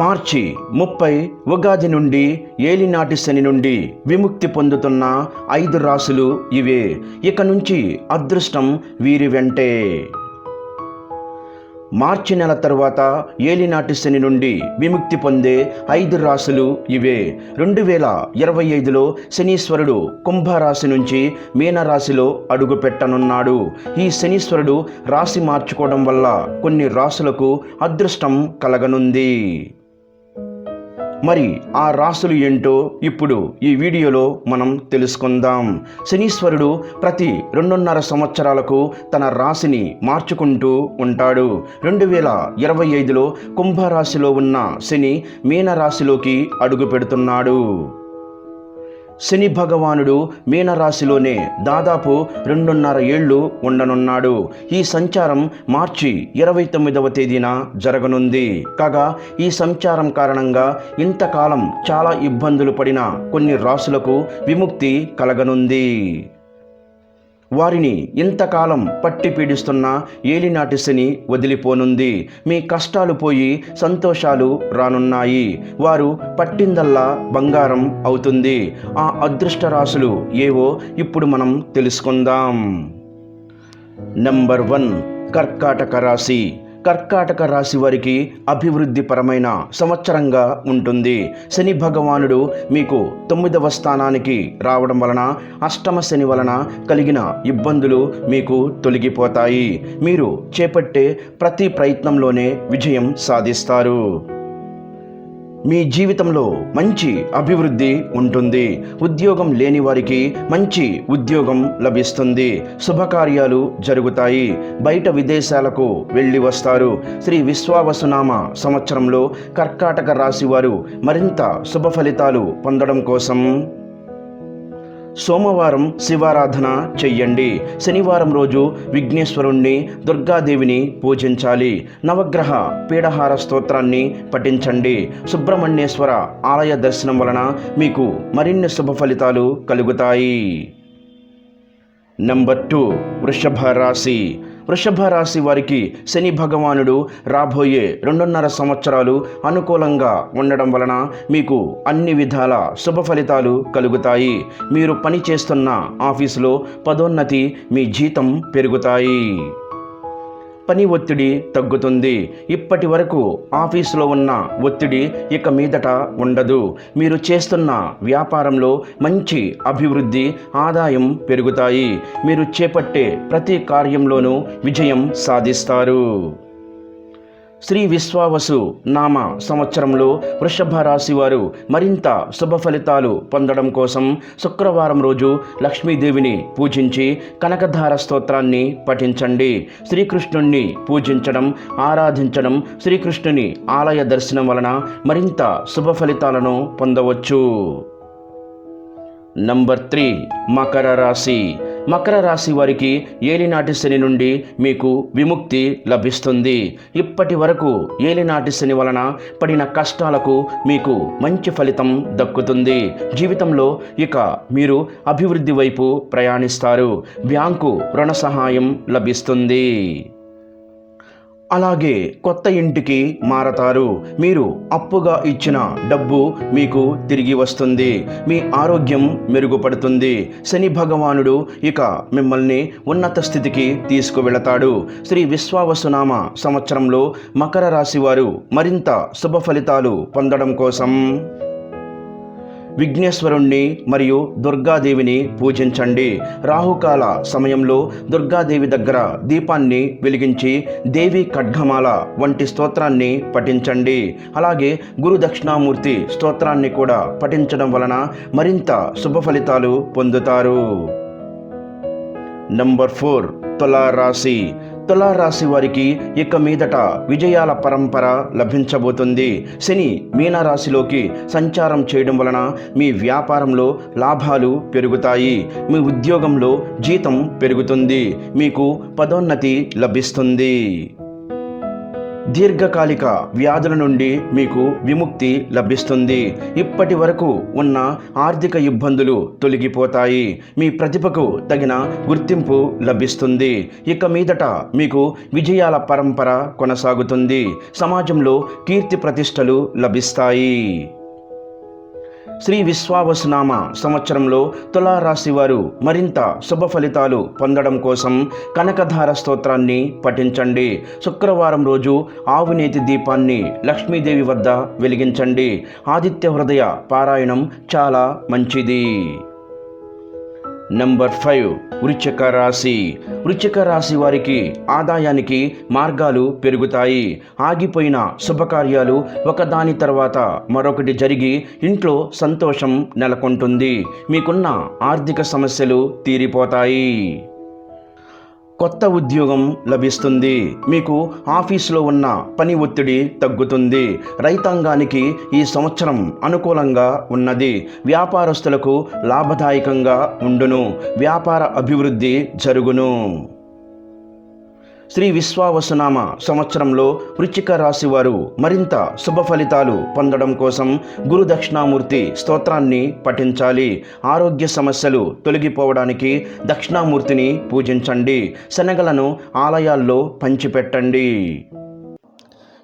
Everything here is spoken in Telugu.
మార్చి ముప్పై ఉగాది నుండి ఏలినాటి శని నుండి విముక్తి పొందుతున్న ఐదు రాసులు ఇవే. ఇక నుంచి అదృష్టం వీరి వెంటే. మార్చి నెల తరువాత ఏలినాటి శని నుండి విముక్తి పొందే ఐదు రాశులు ఇవే. రెండు వేల ఇరవై ఐదులో శనీశ్వరుడు కుంభరాశి నుంచి మీనరాశిలో అడుగుపెట్టనున్నాడు ఈ శనీశ్వరుడు రాశి మార్చుకోవడం వల్ల కొన్ని రాశులకు అదృష్టం కలగనుంది. మరి ఆ రాసులు ఏంటో ఇప్పుడు ఈ వీడియోలో మనం తెలుసుకుందాం. శనీశ్వరుడు ప్రతి రెండున్నర సంవత్సరాలకు తన రాశిని మార్చుకుంటూ ఉంటాడు. రెండు వేల ఇరవై ఐదులో కుంభరాశిలో ఉన్న శని మీనరాశిలోకి అడుగు పెడుతున్నాడు. శని భగవానుడు మీనరాశిలోనే దాదాపు రెండున్నర ఏళ్ళు ఉండనున్నాడు. ఈ సంచారం మార్చి ఇరవై తొమ్మిదవ తేదీన జరగనుంది. కాగా ఈ సంచారం కారణంగా ఇంతకాలం చాలా ఇబ్బందులు పడిన కొన్ని రాశులకు విముక్తి కలగనుంది. వారిని ఇంతకాలం పట్టి పీడిస్తున్న ఏలినాటి శని వదిలిపోనుంది. మీ కష్టాలు పోయి సంతోషాలు రానున్నాయి. వారు పట్టిందల్లా బంగారం అవుతుంది. ఆ అదృష్ట రాశులు ఏవో ఇప్పుడు మనం తెలుసుకుందాం. నెంబర్ వన్ కర్కాటక రాశి. కర్కాటక రాశి వారికి అభివృద్ధిపరమైన సంవత్సరంగా ఉంటుంది. శని భగవానుడు మీకు తొమ్మిదవ స్థానానికి రావడం వలన అష్టమ శని వలన కలిగిన ఇబ్బందులు మీకు తొలగిపోతాయి. మీరు చేపట్టే ప్రతి ప్రయత్నంలోనే విజయం సాధిస్తారు. మీ జీవితంలో మంచి అభివృద్ధి ఉంటుంది. ఉద్యోగం లేని వారికి మంచి ఉద్యోగం లభిస్తుంది. శుభకార్యాలు జరుగుతాయి. బయట విదేశాలకు వెళ్ళి వస్తారు. శ్రీ విశ్వావసునామ సంవత్సరంలో కర్కాటక రాశి వారు మరింత శుభ ఫలితాలు పొందడం కోసం సోమవారం శివారాధన చెయ్యండి. శనివారం రోజు విఘ్నేశ్వరుణ్ణి దుర్గాదేవిని పూజించాలి. నవగ్రహ పీడహార స్తోత్రాన్ని పఠించండి. సుబ్రహ్మణ్యేశ్వర ఆలయ దర్శనం వలన మీకు మరిన్ని శుభ ఫలితాలు కలుగుతాయి. నంబర్ టూ వృషభ రాశి. వృషభ రాశి వారికి శని భగవానుడు రాబోయే రెండున్నర సంవత్సరాలు అనుకూలంగా ఉండడం వలన మీకు అన్ని విధాల శుభ ఫలితాలు కలుగుతాయి. మీరు పని చేస్తున్న ఆఫీసులో పదోన్నతి మీ జీతం పెరుగుతాయి. పని ఒత్తిడి తగ్గుతుంది. ఇప్పటి వరకు ఆఫీసులో ఉన్న ఒత్తిడి ఇక మీదట ఉండదు. మీరు చేస్తున్న వ్యాపారంలో మంచి అభివృద్ధి ఆదాయం పెరుగుతాయి. మీరు చేపట్టే ప్రతి కార్యంలోనూ విజయం సాధిస్తారు. శ్రీ విశ్వావసు నామ సంవత్సరంలో వృషభ రాశి వారు మరింత శుభ ఫలితాలు పొందడం కోసం శుక్రవారం రోజు లక్ష్మీదేవిని పూజించి కనకధార స్తోత్రాన్ని పఠించండి. శ్రీకృష్ణుణ్ణి పూజించడం ఆరాధించడం శ్రీకృష్ణుని ఆలయ దర్శనం వలన మరింత శుభ ఫలితాలను పొందవచ్చు. నంబర్ త్రీ మకర రాశి. మకర రాశి వారికి ఏలినాటి శని నుండి మీకు విముక్తి లభిస్తుంది. ఇప్పటి వరకు ఏలినాటి శని వలన పడిన కష్టాలకు మీకు మంచి ఫలితం దక్కుతుంది. జీవితంలో ఇక మీరు అభివృద్ధి వైపు ప్రయాణిస్తారు. బ్యాంకు రుణ సహాయం లభిస్తుంది. అలాగే కొత్త ఇంటికి మారతారు. మీరు అప్పుగా ఇచ్చిన డబ్బు మీకు తిరిగి వస్తుంది. మీ ఆరోగ్యం మెరుగుపడుతుంది. శని భగవానుడు ఇక మిమ్మల్ని ఉన్నత స్థితికి తీసుకువెళతాడు. శ్రీ విశ్వావసునామ సంవత్సరంలో మకర రాశి వారు మరింత శుభ ఫలితాలు పొందడం కోసం విఘ్నేశ్వరుణ్ణి మరియు దుర్గాదేవిని పూజించండి. రాహుకాల సమయంలో దుర్గాదేవి దగ్గర దీపాన్ని వెలిగించి దేవి ఖడ్గమాల వంటి స్తోత్రాన్ని పఠించండి. అలాగే గురు దక్షిణామూర్తి స్తోత్రాన్ని కూడా పఠించడం వలన మరింత శుభ ఫలితాలు పొందుతారు. నంబర్ ఫోర్ తులారాశి. తులారాశి వారికి ఇక మీదట విజయాల పరంపర లభించబోతుంది. శని మీనరాశిలోకి సంచారం చేయడం వలన మీ వ్యాపారంలో లాభాలు పెరుగుతాయి. మీ ఉద్యోగంలో జీతం పెరుగుతుంది. మీకు పదోన్నతి లభిస్తుంది. దీర్ఘకాలిక వ్యాధుల నుండి మీకు విముక్తి లభిస్తుంది. ఇప్పటి వరకు ఉన్న ఆర్థిక ఇబ్బందులు తొలగిపోతాయి. మీ ప్రతిభకు తగిన గుర్తింపు లభిస్తుంది. ఇక మీదట మీకు విజయాల పరంపర కొనసాగుతుంది. సమాజంలో కీర్తి ప్రతిష్టలు లభిస్తాయి. శ్రీ విశ్వావసనామ సంవత్సరంలో తులారాశి వారు మరింత శుభ ఫలితాలు పొందడం కోసం కనకధార స్తోత్రాన్ని పఠించండి. శుక్రవారం రోజు ఆవునేతి దీపాన్ని లక్ష్మీదేవి వద్ద వెలిగించండి. ఆదిత్య హృదయ పారాయణం చాలా మంచిది. నంబర్ ఫైవ్ వృశ్చిక రాశి. వృశ్చిక రాశి వారికి ఆదాయానికి మార్గాలు పెరుగుతాయి. ఆగిపోయిన శుభకార్యాలు ఒకదాని తర్వాత మరొకటి జరిగి ఇంట్లో సంతోషం నెలకొంటుంది. మీకున్న ఆర్థిక సమస్యలు తీరిపోతాయి. కొత్త ఉద్యోగం లభిస్తుంది. మీకు ఆఫీసులో ఉన్న పని ఒత్తిడి తగ్గుతుంది. రైతాంగానికి ఈ సంవత్సరం అనుకూలంగా ఉన్నది. వ్యాపారస్తులకు లాభదాయకంగా ఉండును. వ్యాపార అభివృద్ధి జరుగును. శ్రీ విశ్వావసునామ సంవత్సరంలో వృచ్చిక రాశి వారు మరింత శుభ ఫలితాలు పొందడం కోసం గురు దక్షిణామూర్తి స్తోత్రాన్ని పఠించాలి. ఆరోగ్య సమస్యలు తొలగిపోవడానికి దక్షిణామూర్తిని పూజించండి. శనగలను ఆలయాల్లో పంచిపెట్టండి.